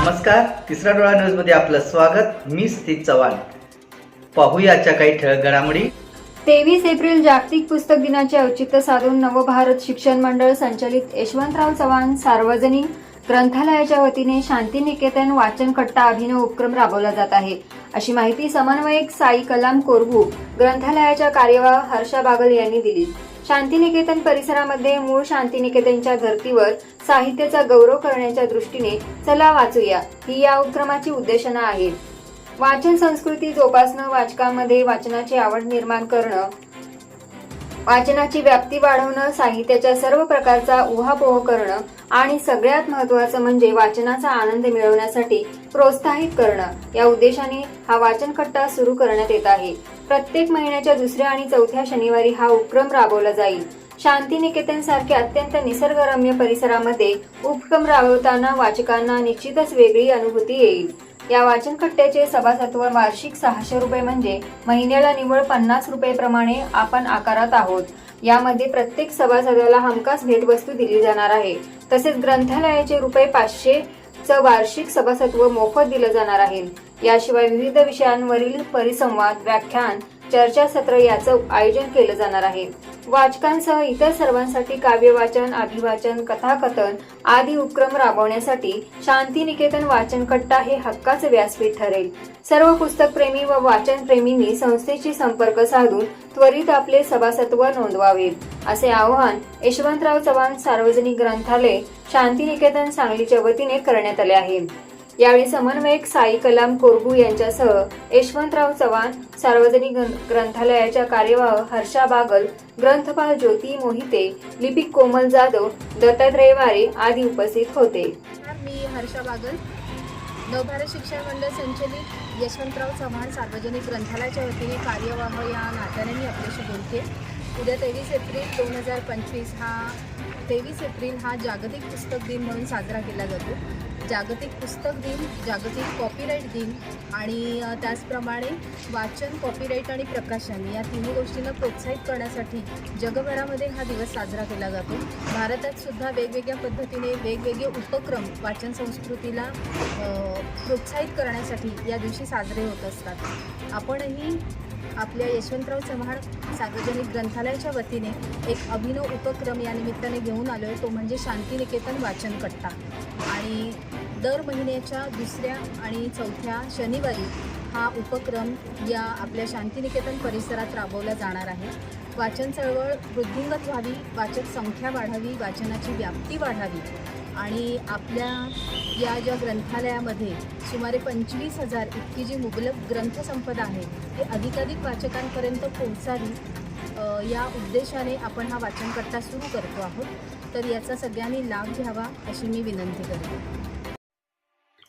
नमस्कार तिसरा डोळा न्यूजमध्ये आपलं स्वागत. मी स्थित चव्हाण. पाहूयाच्या काही ठळक घडामोडी. तेवीस एप्रिल जागतिक पुस्तक दिनाचे औचित्य साधून नवभारत शिक्षण मंडळ संचलित यशवंतराव चव्हाण सार्वजनिक ग्रंथालयाच्या वतीने शांतिनिकेतन वाचन कट्टा अभिनव उपक्रम राबवला जात आहे. अशी माहिती समन्वयक साई कलाम कोरगू ग्रंथालयाच्या कार्यवाह हर्षा बागल यांनी दिली. शांतिनिकेतन परिसरामध्ये मूळ शांतिनिकेतनच्या धर्तीवर साहित्याचा गौरव करण्याच्या दृष्टीने चला वाचूया ही या उपक्रमाची उद्देशना आहे. वाचन संस्कृती जोपासणं वाचकांमध्ये वाचनाची आवड निर्माण करणं वाचनाची व्याप्ती वाढवणं साहित्याच्या सर्व प्रकारचा उहापोह करणं आणि सगळ्यात महत्त्वाचं म्हणजे वाचनाचा आनंद मिळवण्यासाठी प्रोत्साहित करणं. या उद्देशाने हा वाचन कट्टा सुरू करण्यात येत आहे. प्रत्येक महिन्याच्या दुसऱ्या आणि चौथ्या शनिवारी हा उपक्रम राबवला जाईल. शांतिनिकेतन सारख्या अत्यंत निसर्गरम्य परिसरामध्ये उपक्रम राबवताना वाचकांना निश्चितच वेगळी अनुभूती येईल. या वाचन कट्ट्याचे सभासत्व वार्षिक सहाशे रुपये म्हणजे महिन्याला निव्वळ पन्नास रुपये प्रमाणे आपण आकारात आहोत. यामध्ये प्रत्येक सभासदाला हमखास भेटवस्तू दिली जाणार आहे. तसेच ग्रंथालयाचे रुपये पाचशे च वार्षिक सभासत्व मोफत दिलं जाणार आहे. याशिवाय विविध विषयांवरील परिसंवाद व्याख्यान चर्चासत्र याचं आयोजन केलं जाणार आहे. वाचकांसह इतर सर्वांसाठी काव्यवाचन अभिवाचन कथाकथन आदी उपक्रम राबवण्यासाठी शांतिनिकेतन वाचन कट्टा हे हक्काचं व्यासपीठ ठरेल. सर्व पुस्तकप्रेमी व वाचनप्रेमींनी संस्थेशी संपर्क साधून त्वरित आपले सभासत्व नोंदवावे असे आवाहन यशवंतराव चव्हाण सार्वजनिक ग्रंथालय शांतिनिकेतन सांगलीच्या वतीने करण्यात आले आहे. यावेळी समन्वयक साई कलाम कोरगू यांच्यासह यशवंतराव चव्हाण सार्वजनिक ग्रंथालयाच्या कार्यवाह हर्षा बागल ग्रंथपाल ज्योती मोहिते लिपिक कोमल जाधव दत्तात्रय वारे आदी उपस्थित होते. मी हर्षा बागल. नवभारत शिक्षण मंडळ संचलित यशवंतराव चव्हाण सार्वजनिक ग्रंथालयाच्या वतीने कार्यवाह या नात्याने मी आपल्याशी बोलते. उद्या तेवीस एप्रिल दोन हजार पंचवीस हा तेवीस एप्रिल हा जागतिक पुस्तक दिन म्हणून साजरा केला जातो. जागतिक पुस्तक दिन जागतिक कॉपीराईट दिन आणि त्याचप्रमाणे वाचन कॉपीराईट आणि प्रकाशन या तिन्ही गोष्टींना प्रोत्साहित करण्यासाठी जगभरामध्ये हा दिवस साजरा केला जातो. भारतात सुद्धा वेगवेगळ्या पद्धतीने वेगवेगळे उपक्रम वाचन संस्कृतीला प्रोत्साहित करण्यासाठी या दिवशी साजरे होत असतात. आपणही आपल्या यशवंतराव चव्हाण सार्वजनिक ग्रंथालयाच्या वतीने एक अभिनव उपक्रम या निमित्ताने घेऊन आलो आहे तो म्हणजे शांतिनिकेतन वाचन कट्टा आणि दर महिन्याच्या दुसऱ्या आणि चौथ्या शनिवारी हा उपक्रम या आपल्या शांतिनिकेतन परिसरात राबवला जाणार आहे. वाचन चळवळ वृद्धिंगत व्हावी वाचक संख्या वाढावी वाचनाची व्याप्ती वाढावी आणि आपल्या या ज्या ग्रंथालयामध्ये सुमारे पंचवीस हजार इतकी जी मुबलक ग्रंथसंपदा आहे ती अधिकाधिक वाचकांपर्यंत पोहोचावी या उद्देशाने आपण हा वाचनकर्ता सुरू करतो आहोत. तर याचा सगळ्यांनी लाभ घ्यावा अशी मी विनंती करते